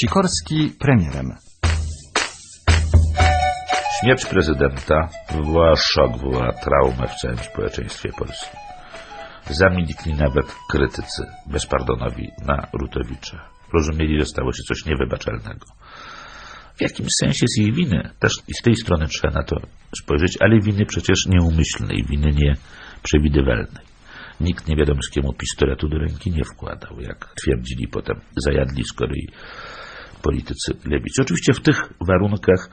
Sikorski premierem. Śmierć prezydenta wywołała szok, wywołała traumę w całym społeczeństwie polskim. Zamilkli nawet krytycy bezpardonowi na Rutowicza. Rozumieli, że stało się coś niewybaczalnego. W jakimś sensie z jej winy, też i z tej strony trzeba na to spojrzeć, ale winy przecież nieumyślnej, winy nieprzewidywalnej. Nikt nie wiadomo z kiemu pistoletu do ręki nie wkładał, jak twierdzili potem zajadli z kolei politycy lewicy. Oczywiście w tych warunkach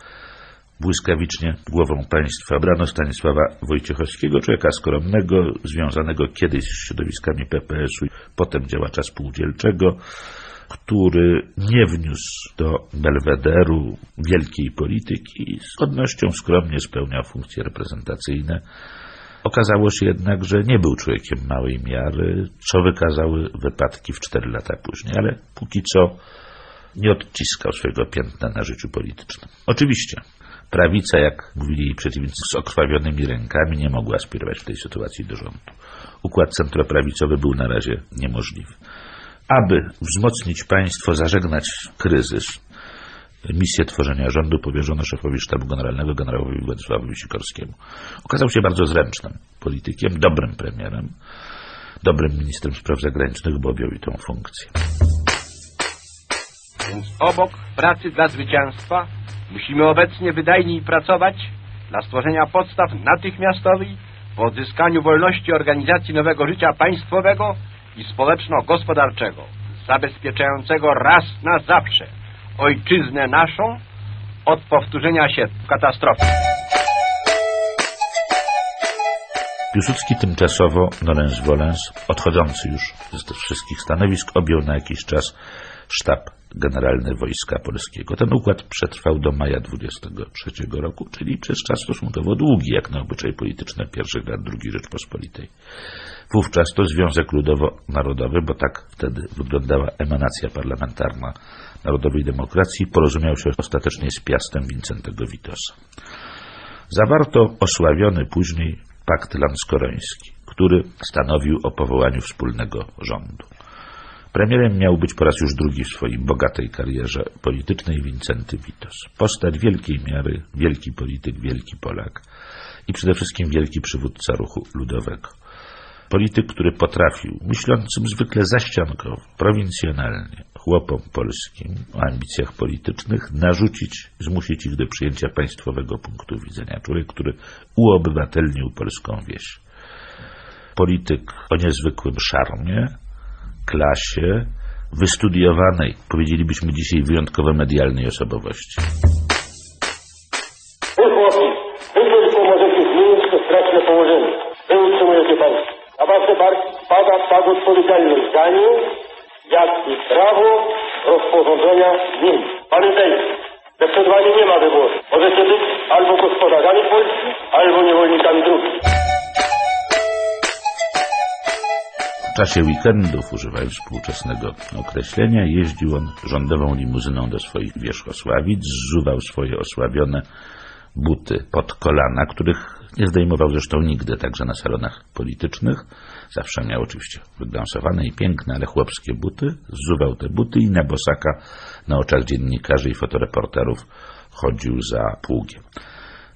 błyskawicznie głową państwa brano Stanisława Wojciechowskiego, człowieka skromnego, związanego kiedyś z środowiskami PPS-u, potem działacza spółdzielczego, który nie wniósł do Belwederu wielkiej polityki i z godnością skromnie spełniał funkcje reprezentacyjne. Okazało się jednak, że nie był człowiekiem małej miary, co wykazały wypadki w cztery lata później, ale póki co nie odciskał swojego piętna na życiu politycznym. Oczywiście prawica, jak mówili jej przeciwnicy, z okrwawionymi rękami nie mogła aspirować w tej sytuacji do rządu. Układ centroprawicowy był na razie niemożliwy. Aby wzmocnić państwo, zażegnać kryzys, misję tworzenia rządu powierzono szefowi sztabu generalnego generałowi Władysławowi Sikorskiemu. Okazał się bardzo zręcznym politykiem, dobrym premierem, dobrym ministrem spraw zagranicznych, bo objął i tą funkcję. Więc obok pracy dla zwycięstwa musimy obecnie wydajniej pracować dla stworzenia podstaw natychmiastowej w odzyskaniu wolności organizacji nowego życia państwowego i społeczno-gospodarczego, zabezpieczającego raz na zawsze ojczyznę naszą od powtórzenia się katastrofy. Piłsudski tymczasowo, nolens volens, odchodzący już z wszystkich stanowisk, objął na jakiś czas sztab generalny Wojska Polskiego. Ten układ przetrwał do maja 23 roku, czyli przez czas stosunkowo długi, jak na obyczaj polityczne pierwszych lat II Rzeczpospolitej. Wówczas to Związek Ludowo-Narodowy, bo tak wtedy wyglądała emanacja parlamentarna Narodowej Demokracji, porozumiał się ostatecznie z Piastem Wincentego Witosa. Zawarto osławiony później pakt lanskoroński, który stanowił o powołaniu wspólnego rządu. Premierem miał być po raz już drugi w swojej bogatej karierze politycznej Wincenty Witos. Postać wielkiej miary, wielki polityk, wielki Polak i przede wszystkim wielki przywódca ruchu ludowego. Polityk, który potrafił, myślącym zwykle zaściankowo, prowincjonalnie, chłopom polskim o ambicjach politycznych, narzucić, zmusić ich do przyjęcia państwowego punktu widzenia. Człowiek, który uobywatelnił polską wieś. Polityk o niezwykłym szarmie, klasie, wystudiowanej, powiedzielibyśmy dzisiaj wyjątkowo medialnej osobowości. Wy chłopi, wy tylko możecie zmienić to straszne położenie. Wy utrzymujecie państwo. Na wasze barki spada ta odpowiedzialność za nie, jak i prawo rozporządzenia nimi. Pamiętajcie, że przed wami nie ma wyboru. Możecie być albo gospodarzami Polski, albo niewolnikami drugich. Czasie weekendów, używając współczesnego określenia, jeździł on rządową limuzyną do swoich wierzchosławic, zżuwał swoje osławione buty pod kolana, których nie zdejmował zresztą nigdy, także na salonach politycznych. Zawsze miał oczywiście wyglansowane i piękne, ale chłopskie buty. Zżuwał te buty i na bosaka na oczach dziennikarzy i fotoreporterów chodził za pługiem.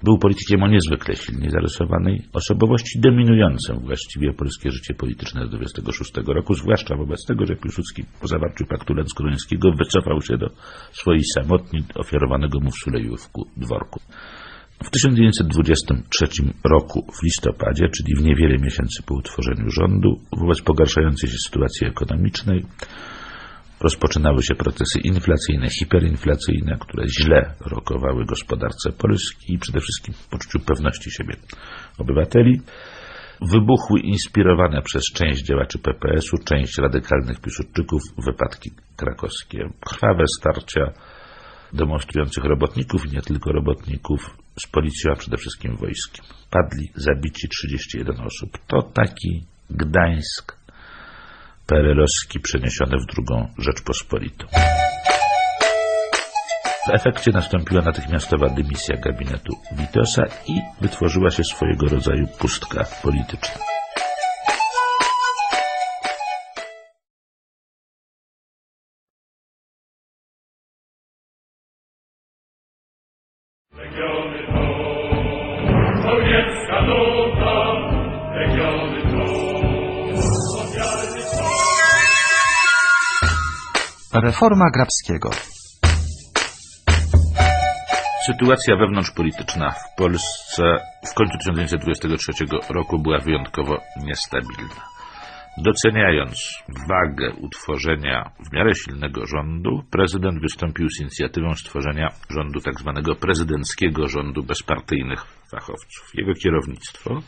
Był politykiem o niezwykle silnie zarysowanej osobowości, dominującym właściwie polskie życie polityczne do 26 roku, zwłaszcza wobec tego, że Piłsudski po zawarciu paktu lęcko wycofał się do swojej samotni ofiarowanego mu w Sulejówku dworku. W 1923 roku w listopadzie, czyli w niewiele miesięcy po utworzeniu rządu, wobec pogarszającej się sytuacji ekonomicznej, rozpoczynały się procesy inflacyjne, hiperinflacyjne, które źle rokowały gospodarce Polski i przede wszystkim poczuciu pewności siebie obywateli. Wybuchły inspirowane przez część działaczy PPS-u, część radykalnych piłsudczyków wypadki krakowskie. Krwawe starcia demonstrujących robotników i nie tylko robotników z policją, a przede wszystkim wojskiem. Padli zabici 31 osób. To taki Gdańsk perelowski przeniesiony w drugą Rzeczpospolitą. W efekcie nastąpiła natychmiastowa dymisja gabinetu Witosa i wytworzyła się swojego rodzaju pustka polityczna. Reforma Grabskiego. Sytuacja wewnątrzpolityczna w Polsce w końcu 1923 roku była wyjątkowo niestabilna. Doceniając wagę utworzenia w miarę silnego rządu, prezydent wystąpił z inicjatywą stworzenia rządu tzw. prezydenckiego rządu bezpartyjnych fachowców. Jego kierownictwo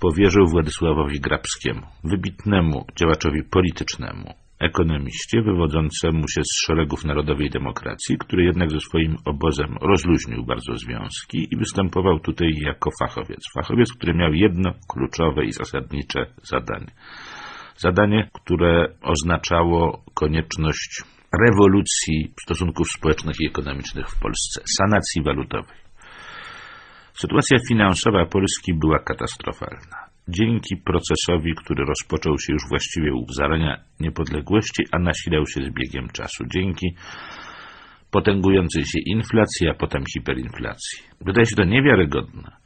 powierzył Władysławowi Grabskiemu, wybitnemu działaczowi politycznemu, ekonomiście wywodzącemu się z szeregów narodowej demokracji, który jednak ze swoim obozem rozluźnił bardzo związki i występował tutaj jako fachowiec. Fachowiec, który miał jedno kluczowe i zasadnicze zadanie. Zadanie, które oznaczało konieczność rewolucji stosunków społecznych i ekonomicznych w Polsce, sanacji walutowej. Sytuacja finansowa Polski była katastrofalna. Dzięki procesowi, który rozpoczął się już właściwie u zarania niepodległości, a nasilał się z biegiem czasu, dzięki potęgującej się inflacji, a potem hiperinflacji. Wydaje się to niewiarygodne,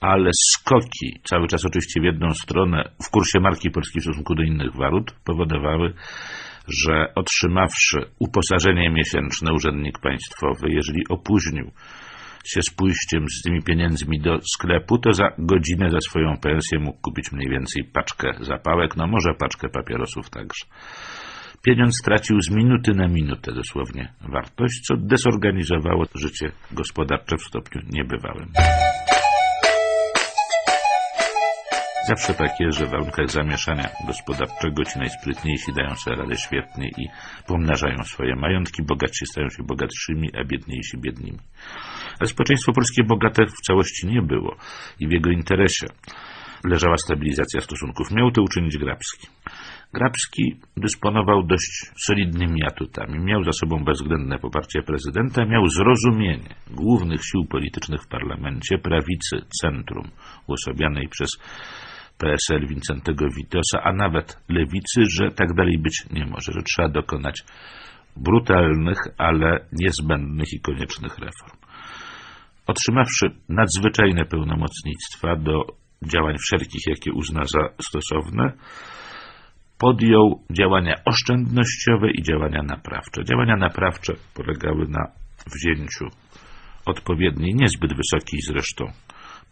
ale skoki, cały czas oczywiście w jedną stronę, w kursie marki polskiej w stosunku do innych walut powodowały, że otrzymawszy uposażenie miesięczne urzędnik państwowy, jeżeli opóźnił się z pójściem z tymi pieniędzmi do sklepu, to za godzinę za swoją pensję mógł kupić mniej więcej paczkę zapałek, no może paczkę papierosów także. Pieniądz stracił z minuty na minutę dosłownie wartość, co desorganizowało życie gospodarcze w stopniu niebywałym. Zawsze tak jest, że w warunkach zamieszania gospodarczego ci najsprytniejsi dają sobie radę świetnie i pomnażają swoje majątki, bogatsi stają się bogatszymi, a biedniejsi biednymi. Ale społeczeństwo polskie bogate w całości nie było i w jego interesie leżała stabilizacja stosunków. Miał to uczynić Grabski. Grabski dysponował dość solidnymi atutami. Miał za sobą bezwzględne poparcie prezydenta, miał zrozumienie głównych sił politycznych w parlamencie, prawicy, centrum, uosobianej przez PSL Wincentego Witosa, a nawet lewicy, że tak dalej być nie może, że trzeba dokonać brutalnych, ale niezbędnych i koniecznych reform. Otrzymawszy nadzwyczajne pełnomocnictwa do działań wszelkich, jakie uzna za stosowne, podjął działania oszczędnościowe i działania naprawcze. Działania naprawcze polegały na wzięciu odpowiedniej, niezbyt wysokiej zresztą,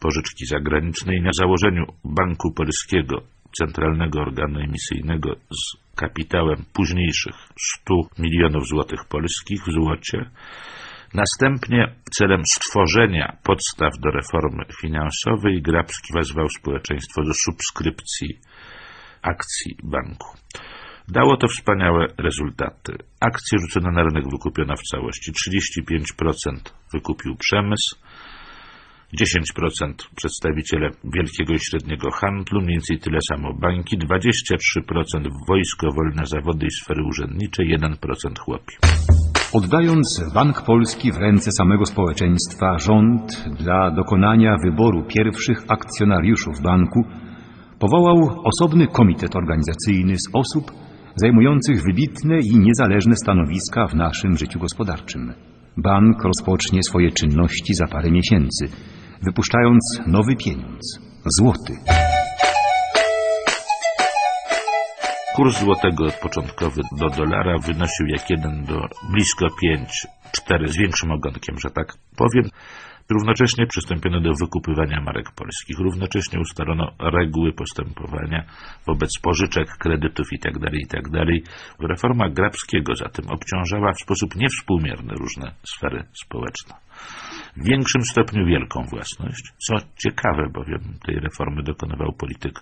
pożyczki zagranicznej, na założeniu Banku Polskiego, centralnego organu emisyjnego z kapitałem późniejszych 100 milionów złotych polskich w złocie, Następnie celem stworzenia podstaw do reformy finansowej Grabski wezwał społeczeństwo do subskrypcji akcji banku. Dało to wspaniałe rezultaty. Akcje rzucone na rynek wykupiono w całości. 35% wykupił przemysł, 10% przedstawiciele wielkiego i średniego handlu, mniej więcej tyle samo banki, 23% wojsko, wolne zawody i sfery urzędnicze, 1% chłopi. Oddając Bank Polski w ręce samego społeczeństwa, rząd dla dokonania wyboru pierwszych akcjonariuszów banku powołał osobny komitet organizacyjny z osób zajmujących wybitne i niezależne stanowiska w naszym życiu gospodarczym. Bank rozpocznie swoje czynności za parę miesięcy, wypuszczając nowy pieniądz złoty. Kurs złotego początkowy do dolara wynosił jak jeden do blisko 5, 4 z większym ogonkiem, że tak powiem. Równocześnie przystąpiono do wykupywania marek polskich. Równocześnie ustalono reguły postępowania wobec pożyczek, kredytów itd. itd. Reforma Grabskiego zatem obciążała w sposób niewspółmierny różne sfery społeczne. W większym stopniu wielką własność, co ciekawe, bowiem tej reformy dokonywał polityk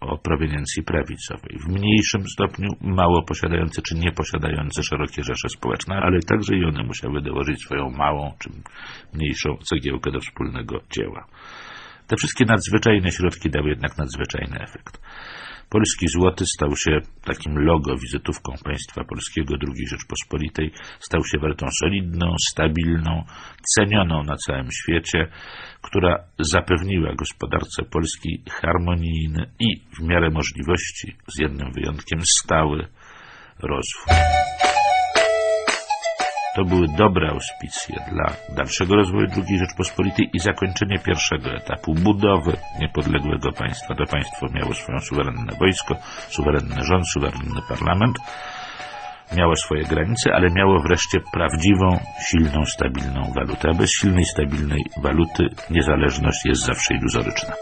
o proweniencji prawicowej. W mniejszym stopniu mało posiadające czy nieposiadające szerokie rzesze społeczne, ale także i one musiały dołożyć swoją małą czy mniejszą cegiełkę do wspólnego dzieła. Te wszystkie nadzwyczajne środki dały jednak nadzwyczajny efekt. Polski złoty stał się takim logo, wizytówką państwa polskiego II Rzeczpospolitej. Stał się walutą solidną, stabilną, cenioną na całym świecie, która zapewniła gospodarce Polski harmonijny i w miarę możliwości, z jednym wyjątkiem, stały rozwój. To były dobre auspicje dla dalszego rozwoju II Rzeczpospolitej i zakończenie pierwszego etapu budowy niepodległego państwa. To państwo miało swoje suwerenne wojsko, suwerenny rząd, suwerenny parlament, miało swoje granice, ale miało wreszcie prawdziwą, silną, stabilną walutę. A bez silnej, stabilnej waluty niezależność jest zawsze iluzoryczna.